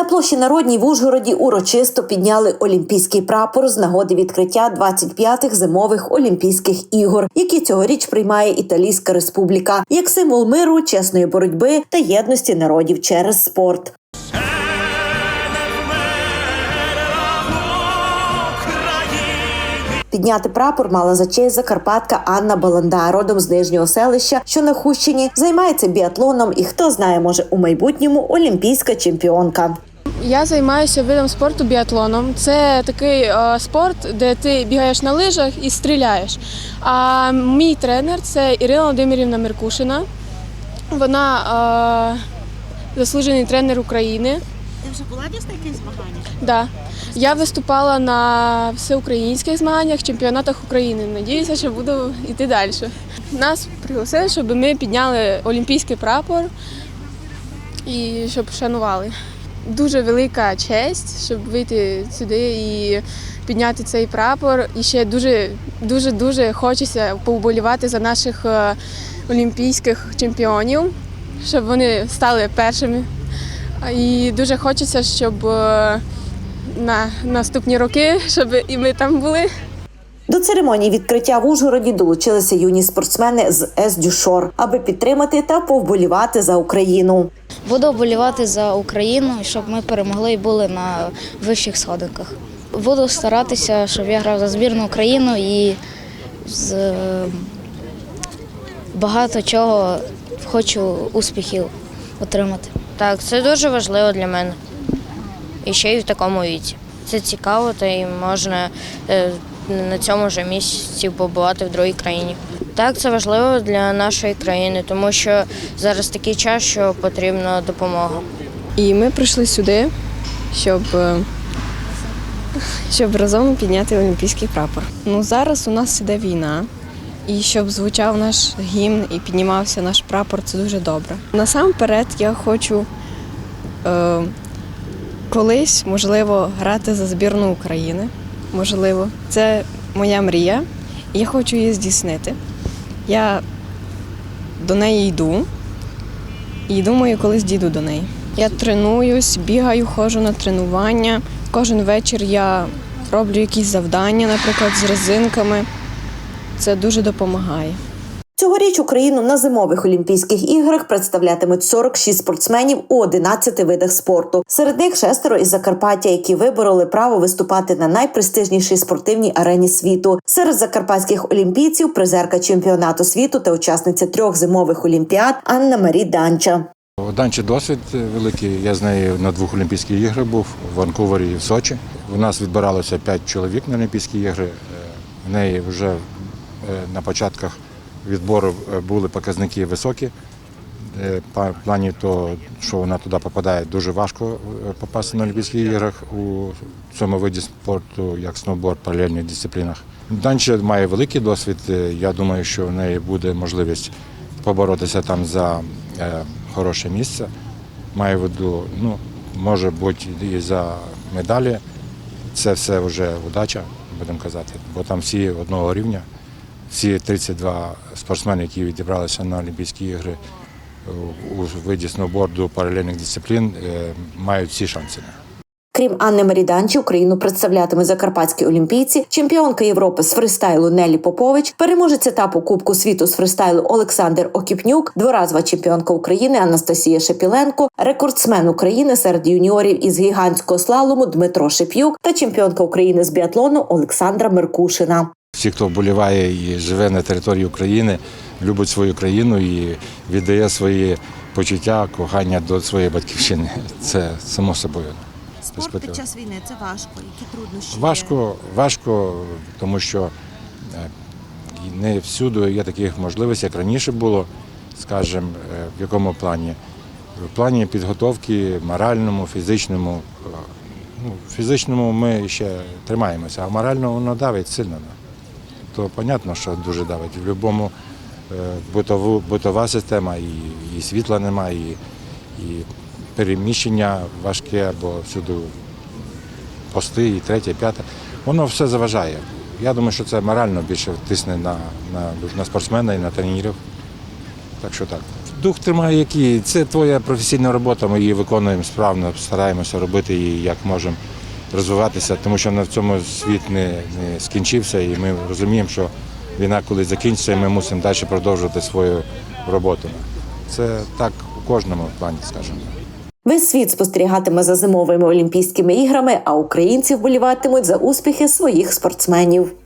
На площі Народній в Ужгороді урочисто підняли олімпійський прапор з нагоди відкриття 25-х зимових Олімпійських ігор, які цьогоріч приймає Італійська Республіка як символ миру, чесної боротьби та єдності народів через спорт. Підняти прапор мала за честь закарпатка Анна Баланда, родом з нижнього селища, що на Хущині займається біатлоном, і хто знає, може у майбутньому олімпійська чемпіонка. Я займаюся видом спорту біатлоном. Це такий е, спорт, де ти бігаєш на лижах і стріляєш. А мій тренер це Ірина Володимирівна Меркушина. Вона е, заслужений тренер України. Ти вже була десь на якихось змаганнях? Да. Я виступала на всеукраїнських змаганнях, чемпіонатах України. Надіюся, що буду йти далі. Нас пригласили, щоб ми підняли олімпійський прапор і щоб шанували. Дуже велика честь, щоб вийти сюди і підняти цей прапор. І ще дуже дуже дуже хочеться поболівати за наших е, олімпійських чемпіонів, щоб вони стали першими. І дуже хочеться, щоб е, на наступні роки, щоб і ми там були. До церемонії відкриття в Ужгороді долучилися юні спортсмени з С Дюшор, аби підтримати та повболівати за Україну. Буду вболівати за Україну, щоб ми перемогли і були на вищих сходинках. Буду старатися, щоб я грав за збірну Україну і з е, багато чого хочу успіхів отримати. Так, це дуже важливо для мене. І ще й в такому віці. Це цікаво, та й можна е, на цьому ж місці побувати в другій країні. Так, це важливо для нашої країни, тому що зараз такий час, що потрібна допомога. І ми прийшли сюди, щоб, е, щоб разом підняти олімпійський прапор. Ну зараз у нас іде війна, і щоб звучав наш гімн і піднімався наш прапор, це дуже добре. Насамперед я хочу е, колись, можливо, грати за збірну України. Можливо, це моя мрія, і я хочу її здійснити. Я до неї йду і думаю, колись дійду до неї. Я тренуюсь, бігаю, ходжу на тренування. Кожен вечір я роблю якісь завдання, наприклад, з резинками. Це дуже допомагає. Цьогоріч Україну на зимових Олімпійських іграх представлятимуть 46 спортсменів у 11 видах спорту. Серед них шестеро із Закарпаття, які вибороли право виступати на найпрестижнішій спортивній арені світу. Серед закарпатських олімпійців призерка чемпіонату світу та учасниця трьох зимових олімпіад Анна Марі Данча. Данчі досвід великий. Я з нею на двох Олімпійських іграх був в Ванкувері і в Сочі. У нас відбиралося п'ять чоловік на Олімпійські ігри. Е, В неї вже е, на початках відбору е, були показники високі. Е, В плані того, що вона туди попадає, дуже важко е, попасти на Олімпійських іграх у цьому виді спорту, як сноуборд, паралельних дисциплінах. Данча має великий досвід. Я думаю, що в неї буде можливість поборотися там за хороше місце. Маю в виду, ну, може бути і за медалі. Це все вже удача, будемо казати, бо там всі одного рівня. Всі 32 спортсмени, які відібралися на Олімпійські ігри у- у виді сноуборду паралельних дисциплін, е, мають всі шанси. Крім Анни Маріданчі, Україну представлятиме закарпатські олімпійці, чемпіонка Європи з фристайлу Нелі Попович, переможець етапу Кубку світу з фристайлу Олександр Окіпнюк, дворазова чемпіонка України Анастасія Шепіленко, рекордсмен України серед юніорів із гігантського слалому Дмитро Шеп'юк та чемпіонка України з біатлону Олександра Меркушина. Всі, хто вболіває і живе на території України, любить свою країну і віддає свої почуття, кохання до своєї батьківщини. Це само собою. Спорт під час війни це важко. Які труднощі? Важко, важко, тому що е, не всюди є таких можливостей, як раніше було, скажімо, е, в якому плані? В плані підготовки моральному, фізичному. е, Ну, фізичному ми ще тримаємося, а морально воно давить сильно. То зрозуміло, що дуже давить. В будь-якому е, битову, битова система, і, і світла немає, і, і переміщення важке, бо всюди пости, і третє, і п'яте. Воно все заважає. Я думаю, що це морально більше тисне на, на, на спортсмена і на тренерів. Так що так. Дух тримає який. Це твоя професійна робота, ми її виконуємо справно, стараємося робити її як можемо розвиватися, тому що на цьому світ не, не скінчився, і ми розуміємо, що війна коли закінчиться, і ми мусимо далі продовжувати свою роботу. Це так у кожному плані, скажімо. Весь світ спостерігатиме за зимовими олімпійськими іграми, а українці вболіватимуть за успіхи своїх спортсменів.